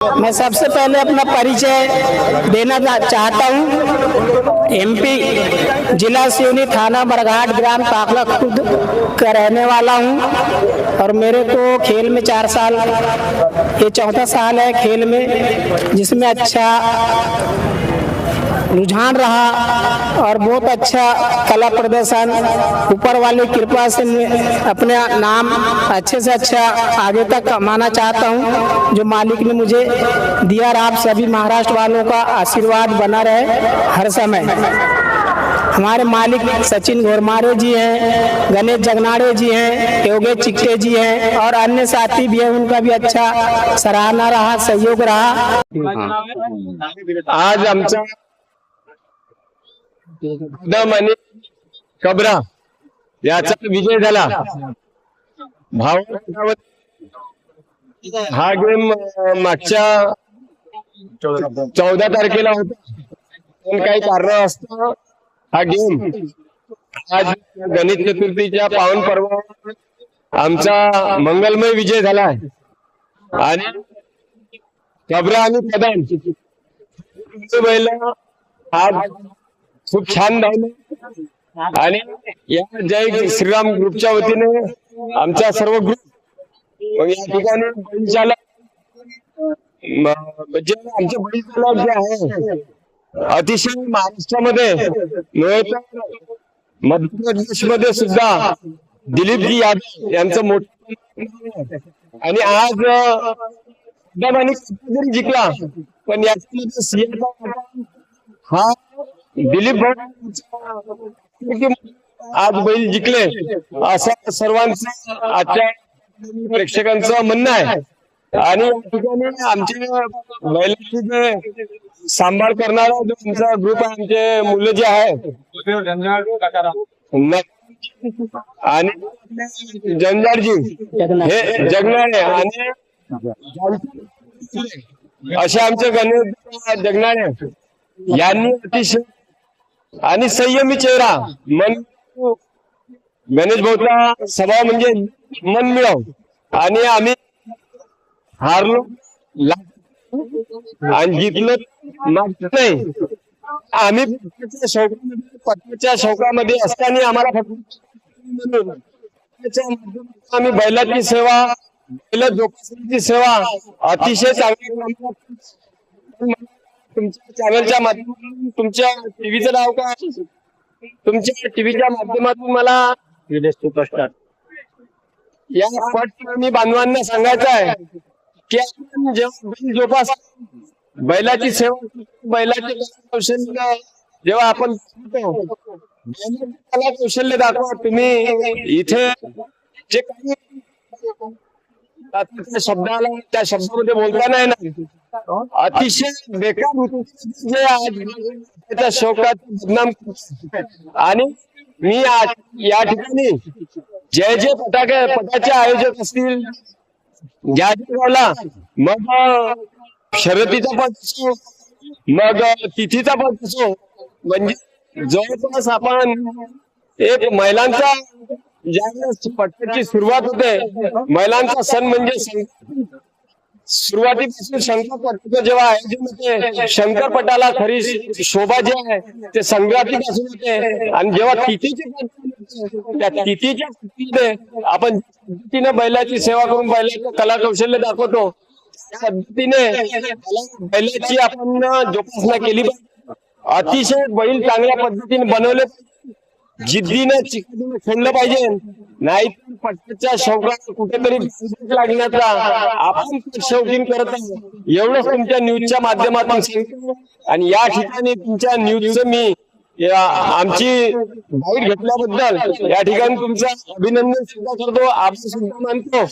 मैं सबसे पहले अपना परिचय देना चाहता हूँ। एमपी जिला सिवनी थाना बरघाट ग्राम पाखला खुद का रहने वाला हूँ और मेरे को खेल में चार साल, ये चौथा साल है खेल में, जिसमें अच्छा रुझान रहा और बहुत अच्छा कला प्रदर्शन। ऊपर वाले कृपा से अपने नाम अच्छे से अच्छा आगे तक कमाना चाहता हूँ। जो मालिक ने मुझे दिया आप सभी महाराष्ट्र वालों का आशीर्वाद बना रहे हर समय। हमारे मालिक सचिन घोरमारे जी हैं, गणेश जगनाड़े जी हैं, योगेश चिक्के जी हैं, और अन्य साथी भी हैं, उनका भी अच्छा सराहना रहा, सहयोग रहा। आज आमचा कदम आणि कबरा. याचा विजय झाला. भाव हा गेम मागच्या चौदा तारखेला होता. पण काही कारण असतं हा गेम आज गणेश चतुर्थीच्या पावन पर्व आमचा मंगलमय विजय झाला आणि कबरा आणि प्रधान बैल आज खूप छान धावले आणि या जय श्रीराम ग्रुपच्या वतीने आमचा सर्व ग्रुप या ठिकाणी बैलचालक म्हणजे आमचे बैलचालक जे आहे अतिशय महाराष्ट्रामध्ये मध्य प्रदेशमध्ये सुद्धा दिलीपजी यादव यांचं मोठं आणि आज जरी जिंकला. पण याच्यामध्ये सिंहचा हा दिलीप भाऊ आज बैल जिंकले. असं सर्वांचं आजच्या प्रेक्षकांचं म्हणणं आहे. आणि या ठिकाणी आमचे बैलाची जे सांभाळ करणारा जो आमचा ग्रुप आहे आमचे मुलं जे आहे आणि जंजाडजी हे जगणारे आणि असे आमचे गणेश जगणारे यांनी अतिशय आणि संयमी चेहरा. मन गणेश भाऊचा स्वभाव म्हणजे मन मिळव आणि आम्ही हारलो. आणि जिंकलो. नाही. आम्ही पत्त्याच्या शौकामध्ये असताना आम्हाला आम्ही बैलाची सेवा बैल जोपासण्याची सेवा अतिशय चांगली तुमच्या चॅनलच्या माध्यमातून तुमच्या टीव्हीचं नाव काय तुमच्या टीव्हीच्या माध्यमातून मला या पटकर्मी बांधवांना सांगायचं आहे की आपण जेव्हा बैल जोपास बैलाची सेवा बैलाचे कौशल्य जेव्हा आपण कला कौशल्य दाखवा. तुम्ही इथे जे काही शब्दाला त्या शब्दामध्ये बोलता नाही ना अतिशय बेकार जे आज त्या शोकात बदनाम आणि मी आज या ठिकाणी जय जय पटाके पटाचे आयोजक असतील. ज्या गावला मग शर्यतीचा पण असो मग तिथीचा पण असो म्हणजे जवळपास आपण एक महिलांचा ज्यावेळेस पट्ट्याची सुरुवात होते महिलांचा सण म्हणजे सुरुवातीपासून शंकर पटाचं जेव्हा आयोजन होते शंकर पटाला खरी शोभा जी आहे ते संक्रांतीपासून होते. आणि जेव्हा तिथीचे त्या तिथीच्या आपण पद्धतीने बैलाची सेवा करून बैलाचं कला कौशल्य दाखवतो. त्या पद्धतीने बैलाची आपण जोपासना केली. पाहिजे अतिशय बैल चांगल्या पद्धतीने बनवले. जिद्दीनं चिकदीनं खेळलं पाहिजे नाही पट्ट्याच्या शौकात कुठेतरी लागण्याचा आपण शौकीन करत एवढंच तुमच्या न्यूजच्या माध्यमातून सांगतो. आणि या ठिकाणी तुमच्या न्यूजचं मी या- आमची बाईट घेतल्याबद्दल या ठिकाणी तुमचं अभिनंदन सुद्धा करतो. आभार सुद्धा मानतो.